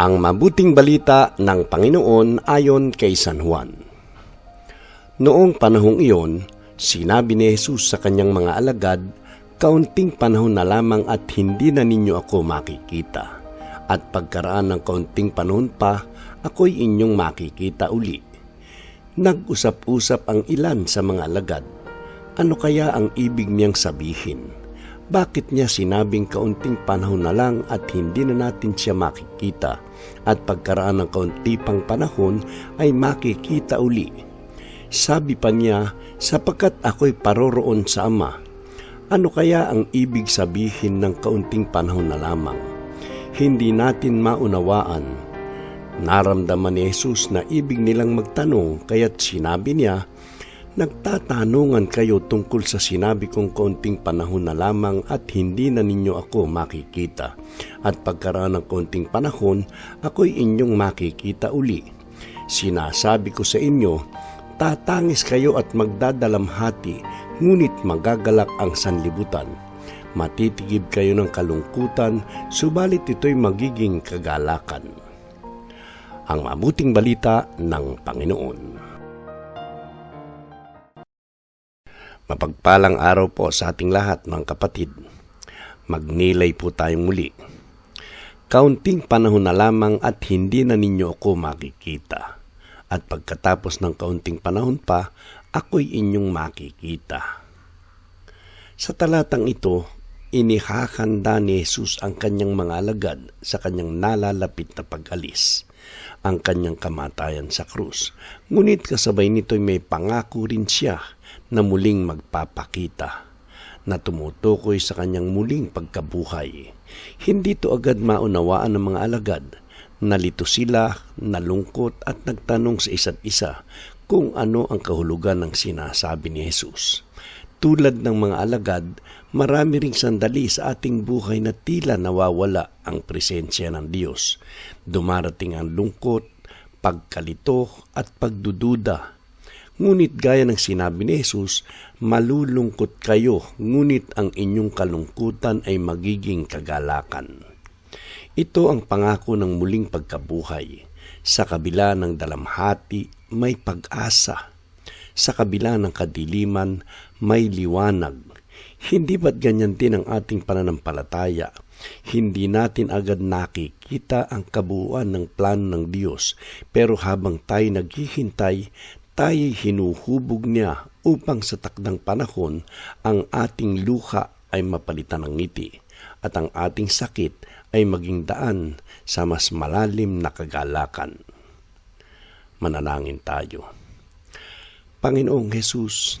Ang mabuting balita ng Panginoon ayon kay San Juan. Noong panahong iyon, sinabi ni Jesus sa kanyang mga alagad, Kaunting panahon na lamang at hindi na ninyo ako makikita. At pagkaraan ng kaunting panahon pa, ako'y inyong makikita uli. Nag-usap-usap ang ilan sa mga alagad. Ano kaya ang ibig niyang sabihin? Bakit niya sinabing kaunting panahon na lang at hindi na natin siya makikita at pagkaraan ng kaunti pang panahon ay makikita uli? Sabi pa niya, sapagkat ako'y paroroon sa Ama. Ano kaya ang ibig sabihin ng kaunting panahon na lamang? Hindi natin maunawaan. Naramdaman ni Jesus na ibig nilang magtanong kaya't sinabi niya, Nagtatanungan kayo tungkol sa sinabi kong kaunting panahon na lamang at hindi na ninyo ako makikita. At pagkaraan ng kaunting panahon, ako'y inyong makikita uli. Sinasabi ko sa inyo, tatangis kayo at magdadalamhati, ngunit magagalak ang sanlibutan. Matitigib kayo ng kalungkutan, subalit ito'y magiging kagalakan. Ang mabuting balita ng Panginoon. Mapagpalang araw po sa ating lahat mga kapatid. Magnilay po tayong muli. Kaunting panahon na lamang at hindi na ninyo ako makikita. At pagkatapos ng kaunting panahon pa, ako'y inyong makikita. Sa talatang ito, inihahanda ni Jesus ang kanyang mga alagad sa kanyang nalalapit na pag-alis, ang kanyang kamatayan sa krus. Ngunit kasabay nito'y may pangako rin siya na muling magpapakita na tumutukoy sa kanyang muling pagkabuhay. Hindi to agad maunawaan ng mga alagad. Nalito sila, nalungkot at nagtanong sa isa't isa kung ano ang kahulugan ng sinasabi ni Jesus. Tulad ng mga alagad, marami ring sandali sa ating buhay na tila nawawala ang presensya ng Diyos. Dumarating ang lungkot, pagkalito at pagdududa. Ngunit gaya ng sinabi ni Jesus, malulungkot kayo, ngunit ang inyong kalungkutan ay magiging kagalakan. Ito ang pangako ng muling pagkabuhay. Sa kabila ng dalamhati, may pag-asa. Sa kabila ng kadiliman, may liwanag. Hindi ba't ganyan din ang ating pananampalataya? Hindi natin agad nakikita ang kabuuan ng plano ng Diyos, pero habang tayo naghihintay, tayo hinuhubog niya upang sa takdang panahon ang ating luha ay mapalitan ng ngiti at ang ating sakit ay maging daan sa mas malalim na kagalakan. Manalangin tayo. Panginoong Hesus,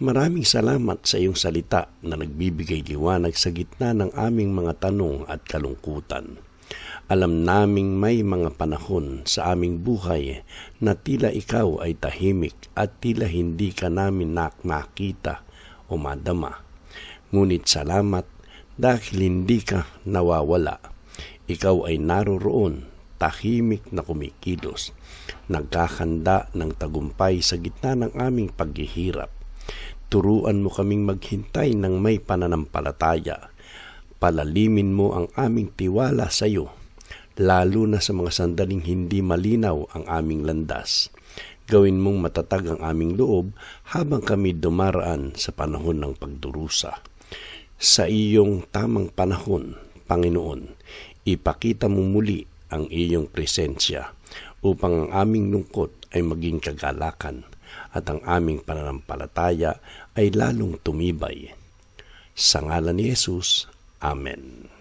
maraming salamat sa iyong salita na nagbibigay liwanag sa gitna ng aming mga tanong at kalungkutan. Alam naming may mga panahon sa aming buhay na tila ikaw ay tahimik at tila hindi ka namin nakmakita o madama. Ngunit salamat dahil hindi ka nawawala. Ikaw ay naroroon, tahimik na kumikilos, nagkakanda ng tagumpay sa gitna ng aming paghihirap. Turuan mo kaming maghintay ng may pananampalataya. Palalimin mo ang aming tiwala sa iyo, lalo na sa mga sandaling hindi malinaw ang aming landas. Gawin mong matatag ang aming loob habang kami dumaraan sa panahon ng pagdurusa sa iyong tamang panahon, Panginoon, ipakita mo muli ang iyong presensya upang ang aming lungkot ay maging kagalakan at ang aming pananampalataya ay lalong tumibay. Sa ngalan ni Jesus, Amen.